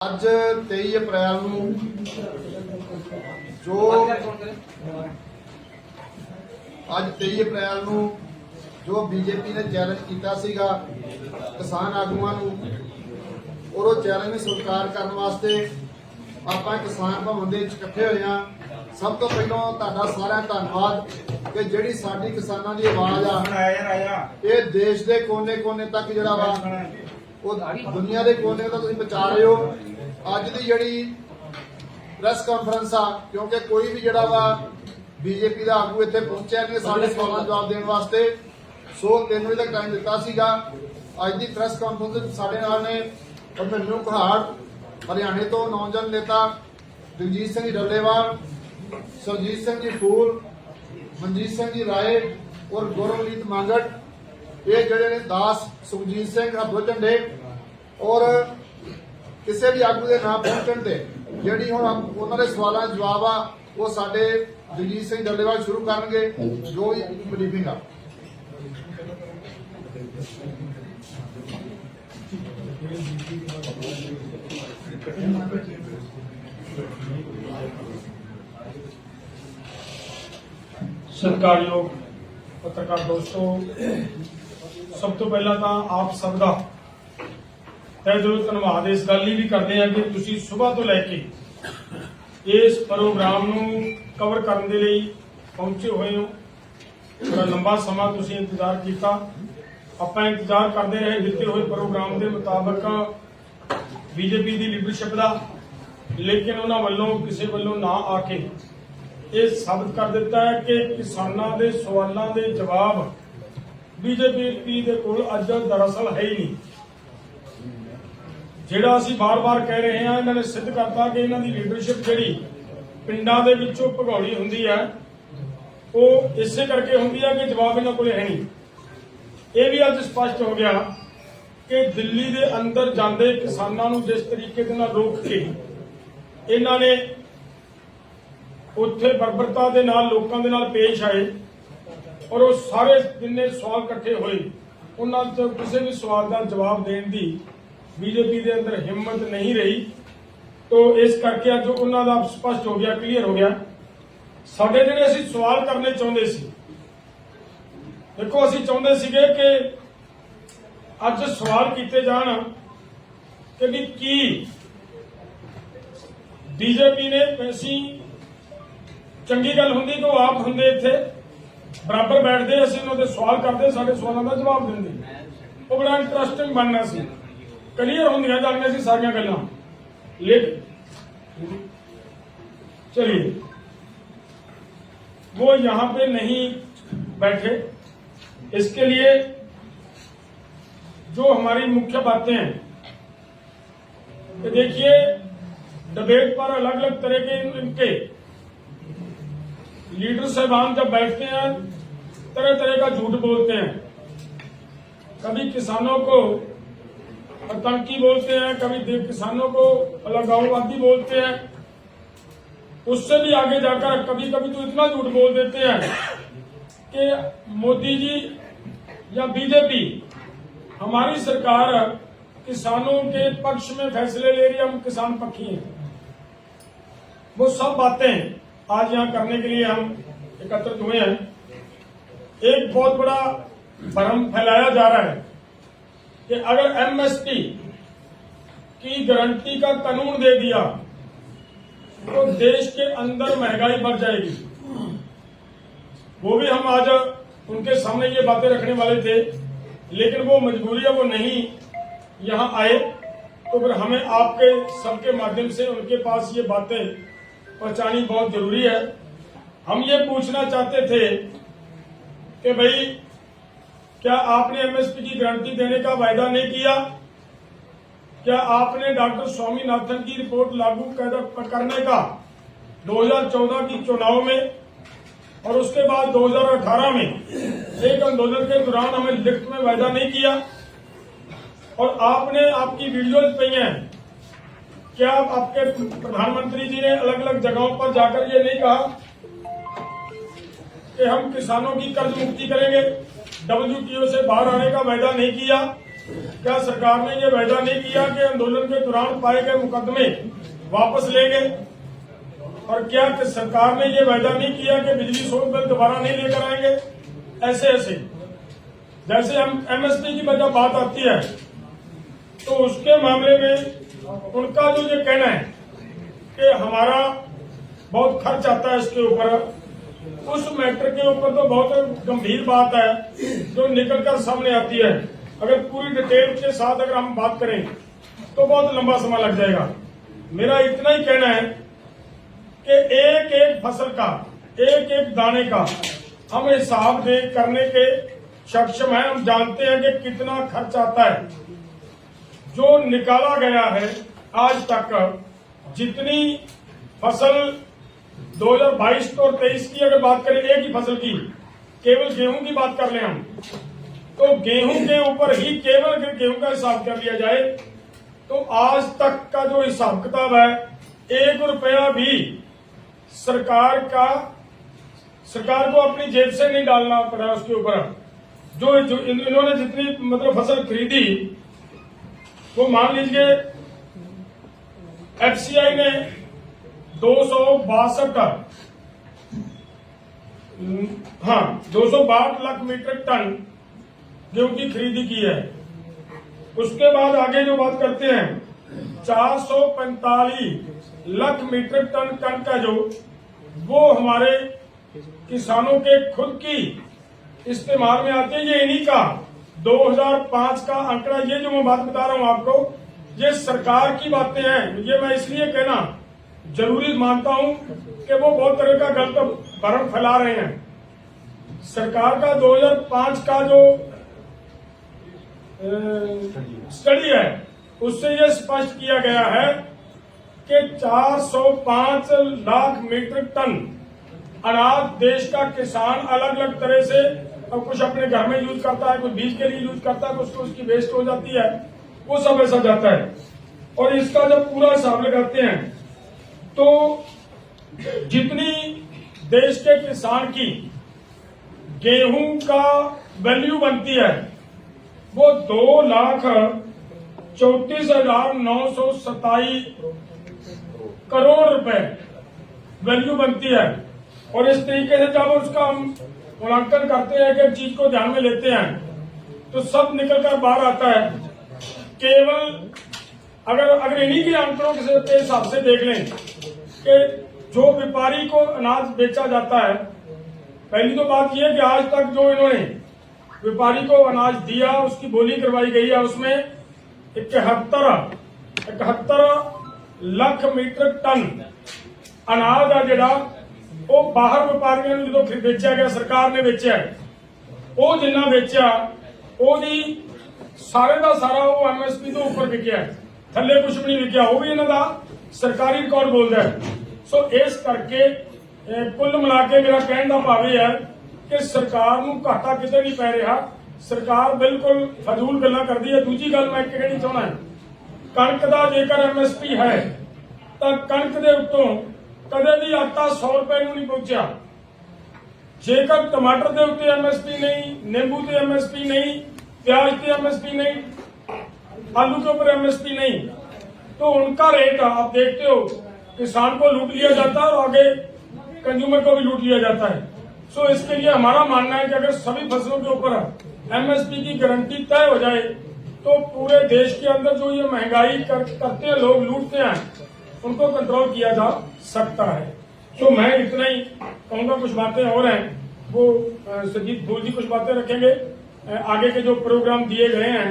ਅੱਜ 23 ਅਪ੍ਰੈਲ ਨੂੰ ਜੋ ਅੱਜ 23 ਅਪ੍ਰੈਲ ਨੂੰ ਜੋ ਬੀਜੇਪੀ ਨੇ ਚੈਲੰਜ ਕੀਤਾ ਸੀਗਾ ਕਿਸਾਨ ਆਗੂਆਂ ਨੂੰ, ਔਰ ਉਹ ਚੈਲੰਜ ਨੂੰ ਸਵੀਕਾਰ ਕਰਨ ਵਾਸਤੇ ਆਪਾਂ ਕਿਸਾਨ ਭਵਨ ਦੇ ਵਿੱਚ ਇਕੱਠੇ ਹੋਏ ਹਾਂ। ਸਭ ਤੋਂ ਪਹਿਲਾਂ ਤੁਹਾਡਾ ਸਾਰਿਆਂ ਧੰਨਵਾਦ ਕਿ ਜਿਹੜੀ ਸਾਡੀ ਕਿਸਾਨਾਂ ਦੀ ਆਵਾਜ਼ ਆ, ਇਹ ਦੇਸ਼ ਦੇ ਕੋਨੇ-ਕੋਨੇ ਤੱਕ ਜਿਹੜਾ ਵਾ ਉਹ ਦੁਨੀਆ ਦੇ ਕੋਨੇ ਤੱਕ ਤੁਸੀਂ ਪਹੁੰਚਾ ਰਹੇ ਹੋ। ਅੱਜ ਦੀ ਜਿਹੜੀ ਪ੍ਰੈਸ ਕਾਨਫਰੰਸ ਆ ਕਿਉਂਕਿ ਕੋਈ ਵੀ ਜਿਹੜਾ ਵਾ ਬੀਜੇਪੀ ਦਾ ਆਗੂ ਇੱਥੇ ਪਹੁੰਚਿਆ ਨਹੀਂ ਸਾਡੇ ਸਵਾਲਾਂ ਦਾ ਜਵਾਬ ਦੇਣ ਵਾਸਤੇ। ਸੋ 3 ਵਜੇ ਤੱਕ ਟਾਈਮ ਦਿੱਤਾ ਸੀਗਾ। ਅੱਜ ਦੀ ਪ੍ਰੈਸ ਕਾਨਫਰੰਸ ਸਾਡੇ ਨਾਲ ਨੇ ਮੈਨੂੰ ਕੁਹਾੜ ਹਰਿਆਣੇ ਤੋਂ ਨੌਜਵਾਨ ਨੇਤਾ ਦਿਲਜੀਤ ਸਿੰਘ ਡੱਲੇਵਾਲ ਸਰਜੀਤ ਸਿੰਘ ਜੀ ਫੂਲ ਮਨਜੀਤ ਸਿੰਘ ਜੀ ਰਾਏ ਔਰ ਗੌਰਵਨੀਤ ਮੰਗੜ ਇਹ ਜਿਹੜੇ ਨੇ ਦਾਸ ਸੁਖਜੀਤ ਸਿੰਘ ਹੱਥੋਂ ਝੰਡੇ ਔਰ ਕਿਸੇ ਵੀ ਆਗੂ ਦੇ ਨਾ ਪਹੁੰਚਣ ਤੇ, ਜਿਹੜੀ ਹੁਣ ਉਹਨਾਂ ਦੇ ਸਵਾਲਾਂ ਜਵਾਬ ਆ, ਉਹ ਸਾਡੇ ਦਿਲਜੀਤ ਸਿੰਘ ਡੱਲੇਵਾਲ ਸ਼ੁਰੂ ਕਰਨਗੇ, ਜੋ ਬਰੀਫਿੰਗ ਆ। ਸਤਿਕਾਰਯੋਗ ਪੱਤਰਕਾਰ ਦੋਸਤੋ ਸਭ ਤੋਂ ਪਹਿਲਾਂ ਤਾਂ ਆਪ ਸਭ ਦਾ ਤਹਿ ਦਿਲੋਂ ਧੰਨਵਾਦ। ਇਸ ਗੱਲ ਲਈ ਵੀ ਕਰਦੇ ਹਾਂ ਕਿ ਤੁਸੀਂ ਸਵੇਰ ਤੋਂ ਲੈ ਕੇ ਇਸ ਪ੍ਰੋਗਰਾਮ ਨੂੰ ਕਵਰ ਕਰਨ ਦੇ ਲਈ ਪਹੁੰਚੇ ਹੋਏ ਹੋ। ਬੜਾ ਲੰਬਾ ਸਮਾਂ ਤੁਸੀਂ ਇੰਤਜ਼ਾਰ ਕੀਤਾ। ਆਪਾਂ ਇੰਤਜ਼ਾਰ ਕਰਦੇ ਰਹੇ ਦਿੱਤੇ ਹੋਏ ਪ੍ਰੋਗਰਾਮ ਦੇ ਮੁਤਾਬਕ ਬੀਜੇਪੀ ਦੀ ਲੀਡਰਸ਼ਿਪ ਦਾ। ਲੇਕਿਨ ਉਹਨਾਂ ਵੱਲੋਂ ਕਿਸੇ ਵੱਲੋਂ ਨਾ ਆ ਕੇ ਇਹ ਸਾਬਤ ਕਰ ਦਿੱਤਾ ਹੈ ਕਿ ਕਿਸਾਨਾਂ ਦੇ ਸਵਾਲਾਂ ਦੇ ਜਵਾਬ ਬੀਜੇਪੀ ਦੇ ਕੋਲ ਅੱਜ ਦਰਅਸਲ ਹੈ ਹੀ ਨਹੀਂ। ਜਿਹੜਾ ਅਸੀਂ ਬਾਰ-ਬਾਰ ਕਹਿ ਰਹੇ ਹਾਂ, ਇਹਨਾਂ ਨੇ ਸਿੱਧ ਕਰਤਾ ਕਿ ਇਹਨਾਂ ਦੀ ਲੀਡਰਸ਼ਿਪ ਜਿਹੜੀ ਪਿੰਡਾਂ ਦੇ ਵਿੱਚੋਂ ਭਗੌੜੀ ਹੁੰਦੀ ਹੈ, ਉਹ ਇਸੇ ਕਰਕੇ ਹੁੰਦੀ ਹੈ ਕਿ ਜਵਾਬ ਇਹਨਾਂ ਕੋਲੇ ਹੈ ਨਹੀਂ। ਇਹ ਵੀ ਅੱਜ ਸਪਸ਼ਟ ਹੋ ਗਿਆ ਕਿ ਦਿੱਲੀ ਦੇ ਅੰਦਰ ਜਾਂਦੇ ਕਿਸਾਨਾਂ ਨੂੰ ਜਿਸ ਤਰੀਕੇ ਦੇ ਨਾਲ ਰੋਕ ਕੇ ਇਹਨਾਂ ਨੇ ਉੱਥੇ ਬਰਬਰਤਾ ਦੇ ਨਾਲ, ਲੋਕਾਂ ਦੇ ਨਾਲ ਪੇਸ਼ ਆਏ। ਔਰ ਉਹ ਸਾਰੇ ਜਿੰਨੇ ਸਵਾਲ ਇਕੱਠੇ ਹੋਏ, ਉਹਨਾਂ ਤੋਂ ਕਿਸੇ ਵੀ ਸਵਾਲ ਦਾ ਜਵਾਬ ਦੇਣ ਦੀ ਬੀਜੇਪੀ ਦੇ ਅੰਦਰ ਹਿੰਮਤ ਨਹੀਂ ਰਹੀ। ਤੋਂ ਇਸ ਕਰਕੇ ਅੱਜ ਉਹਨਾਂ ਦਾ ਸਪਸ਼ਟ ਹੋ ਗਿਆ ਕਲੀਅਰ ਹੋ ਗਿਆ। ਸਾਡੇ ਜਿਹੜੇ ਅਸੀਂ ਸਵਾਲ ਕਰਨੇ ਚਾਹੁੰਦੇ ਸੀ, ਦੇਖੋ ਅਸੀਂ ਚਾਹੁੰਦੇ ਸੀਗੇ ਕਿ ਅੱਜ ਸਵਾਲ ਕੀਤੇ ਜਾਣ ਕਿ ਵੀ ਕੀ ਬੀਜੇਪੀ ਨੇ ਅਸੀਂ ਚੰਗੀ ਗੱਲ ਹੁੰਦੀ ਕਿ ਉਹ ਆਪ ਹੁੰਦੇ ਇੱਥੇ। ਬਰਾਬਰ ਬੈਠਦੇ ਅਸੀਂ ਉਹਨਾਂ ਦੇ ਸਵਾਲ ਕਰਦੇ ਸਾਡੇ ਸਵਾਲਾਂ ਦਾ ਜਵਾਬ ਦਿੰਦੇ ਉਹ ਬੜਾ ਇੰਟਰਸਟਿੰਗ ਬਣਨਾ ਸੀ ਕਲੀਅਰ ਹੁੰਦੀਆਂ ਜਾਂਦੀਆਂ ਸੀ ਸਾਰੀਆਂ ਗੱਲਾਂ लेकिन चलिए वो यहां पे नहीं बैठे इसके लिए जो हमारी मुख्य बातें हैं कि देखिए डिबेट पर अलग अलग तरह के इनके लीडर साहबान जब बैठते हैं तरह तरह का झूठ बोलते हैं। कभी किसानों को आतंकी बोलते हैं, कभी किसानों को अलगाववादी बोलते हैं। उससे भी आगे जाकर कभी कभी तो इतना झूठ बोल देते हैं कि मोदी जी या बीजेपी, हमारी सरकार किसानों के पक्ष में फैसले ले रही है, हम किसान पक्षी हैं। वो सब बातें आज यहाँ करने के लिए हम एकत्रित हुए हैं। एक बहुत बड़ा भ्रम फैलाया जा रहा है कि अगर एमएसपी की गारंटी का कानून दे दिया तो देश के अंदर महँगाई बढ़ जाएगी। वो भी हम आज उनके सामने ये बातें रखने वाले थे, लेकिन वो मजबूरी है, वो नहीं। यहाँ आए तो फिर हमें आपके सबके माध्यम से उनके पास ये बातें पहुंचानी बहुत ज़रूरी है। हम ये पूछना चाहते थे कि भाई, क्या आपने एमएसपी की गारंटी देने का वायदा नहीं किया? क्या आपने डॉक्टर स्वामीनाथन की रिपोर्ट लागू कर- करने का? 2014 की चुनाव में और उसके बाद 2018 में एक आंदोलन के दौरान हमें लिखित में वायदा नहीं किया। और आपने आपकी वीडियोज़ पई हैं। क्या आपके प्रधानमंत्री जी ने अलग अलग जगहों पर जाकर ये नहीं कहा कि हम किसानों की कर्ज मुक्ति करेंगे। डब्ल्यूटीओ से बाहर आने का वायदा नहीं किया। क्या सरकार ने ये वायदा नहीं किया कि आंदोलन के दौरान पाए गए मुकदमे वापस लेंगे और क्या कि सरकार ने ये वायदा नहीं किया कि बिजली शोध बिल दोबारा नहीं लेकर आएँगे? ऐसे ऐसे। जैसे हम एमएसपी की वजह बात आती है तो उसके मामले में उनका जो ये कहना है कि हमारा बहुत खर्च आता है इसके ऊपर। उस मैटर के ऊपर तो बहुत गंभीर बात है, जो निकल कर सामने आती है। अगर पूरी डिटेल के साथ अगर हम बात करें तो बहुत लंबा समय लग जाएगा। मेरा इतना ही कहना है कि एक एक फ़सल का, एक एक दाने का हम हिसाब दे करने के सक्षम है। हम जानते हैं कि कितना खर्च आता है। जो निकाला गया है आज तक, जितनी फ़सल 2022 और 23 की अगर बात करें एक ही फ़सल की केवल गेहूँ की बात कर ले हम तो गेहूँ के ऊपर ही केवल गेहूँ का हिसाब कर लिया जाए तो आज तक का जो हिसाब किताब है एक रुपया भी सरकार का सरकार को अपनी जेब से नहीं डालना पड़ा उसके ऊपर। जो, जो इन, इन्होंने जितनी मतलब फ़सल खरीदी वो मान लीजिए एफसीआई ने दो सौ बासठ हाँ दो सौ बासठ लाख मीट्रिक टन गेहूँ की खरीदी की है। उसके बाद आगे जो बात करते हैं, चार सौ पैंतालीस लाख मीट्रिक टन टन का जो, वो हमारे किसानों के खुद की इस्तेमाल में आते है। ये इन्हीं का 2005 का आंकड़ा। ये जो मैं बात बता रहा हूँ आपको, ये सरकार की बातें हैं। ये मैं इसलिए कहना ज़रूरी मानता हूँ कि वो बहुत तरह का गलत भ्रम फैला रहे हैं। सरकार का 2005 का जो स्टडी है, उससे ये स्पष्ट किया गया है कि 405 लाख मीट्रिक टन अनाज देश का किसान अलग अलग तरह से अब कुछ अपने घर में यूज़ करता है, कुछ बीज के लिए यूज़ करता है, कुछ तो उसकी वेस्ट हो जाती है, वो सब ऐसा जाता है। और इसका जब पूरा हिसाब लगाते हैं तो जितनी देश के किसान की गेहूँ का वैल्यू बनती है, वो दो लाख चौतीस हज़ार नौ सौ सताईस करोड़ रुपए वैल्यू बनती है। और इस तरीके से जब उसका हम मूल्यांकन करते हैं कि चीज़ को ध्यान में लेते हैं तो सब निकल कर बाहर आता है। केवल अगर अगर इन्हीं के आंकड़ों के हिसाब से देख लें कि जो व्यापारी को अनाज बेचा जाता है पहली तो बात यह है कि आज तक जो इन्होंने व्यापारी को अनाज दिया उसकी बोली करवाई गई है उसमें इकहत्तर इकहत्तर ਲੱਖ ਮੀਟਰ ਟਨ ਅਨਾਜ ਆ ਜਿਹੜਾ ਉਹ ਬਾਹਰ ਵਪਾਰੀਆਂ ਨੂੰ ਜਦੋਂ ਫਿਰ ਵੇਚਿਆ ਗਿਆ ਸਰਕਾਰ ਨੇ ਵੇਚਿਆ ਉਹ ਜਿੰਨਾ ਵੇਚਿਆ ਉਹਦੀ ਸਾਰੇ ਦਾ ਸਾਰਾ ਉਹ ਐਮਐਸਪੀ ਤੋਂ ਉੱਪਰ ਵਿਕਿਆ ਥੱਲੇ ਕੁਝ ਵੀ ਨਹੀਂ ਵਿਕਿਆ ਉਹ ਵੀ ਇਹਨਾਂ ਦਾ ਸਰਕਾਰੀ ਰਿਕਾਰਡ ਬੋਲਦਾ ਹੈ ਸੋ ਇਸ ਕਰਕੇ ਅਹ, ਕੁੱਲ ਮਿਲਾ ਕੇ ਮੇਰਾ ਕਹਿਣ ਦਾ ਭਾਵ ਇਹ ਹੈ ਕਿ ਸਰਕਾਰ ਨੂੰ ਘਾਟਾ ਕਿਤੇ ਨਹੀਂ ਪੈ ਰਿਹਾ ਸਰਕਾਰ ਬਿਲਕੁਲ ਫਜ਼ੂਲ ਗੱਲਾਂ ਕਰਦੀ ਹੈ ਦੂਜੀ ਗੱਲ ਮੈਂ ਇੱਕ ਕਹਿਣੀ ਚਾਹਣਾ ਹੈ ਕਣਕ ਦਾ ਜੇਕਰ ਐਮਐਸਪੀ ਹੈ ਤਾਂ ਕਣਕ ਦੇ ਉੱਤੋਂ ਕਦੇ ਵੀ ਆਟਾ 100 ਰੁਪਏ ਨੂੰ ਨਹੀਂ ਪਹੁੰਚਿਆ ਜੇਕਰ टमाटर ਦੇ ਉੱਤੇ ਐਮਐਸਪੀ नहीं नींबू ਤੇ ਐਮਐਸਪੀ नहीं प्याज पे एमएसपी नहीं आलू के ऊपर एमएसपी नहीं तो उनका रेट आप देखते हो किसान को लूट लिया जाता है और आगे कंज्यूमर को भी लूट लिया जाता है। सो इसके लिए हमारा मानना है कि अगर सभी फ़सलों के ऊपर एमएसपी की गारंटी तय हो जाए तो पूरे देश के अंदर जो ये महँगाई कर, करते हैं लोग लूटते हैं उनको कंट्रोल किया जा सकता है। तो मैं इतना ही कहूँगा कुछ बातें और हैं। वो सुजीत भूल जी कुछ बातें रखेंगे। आगे के जो प्रोग्राम दिए गए हैं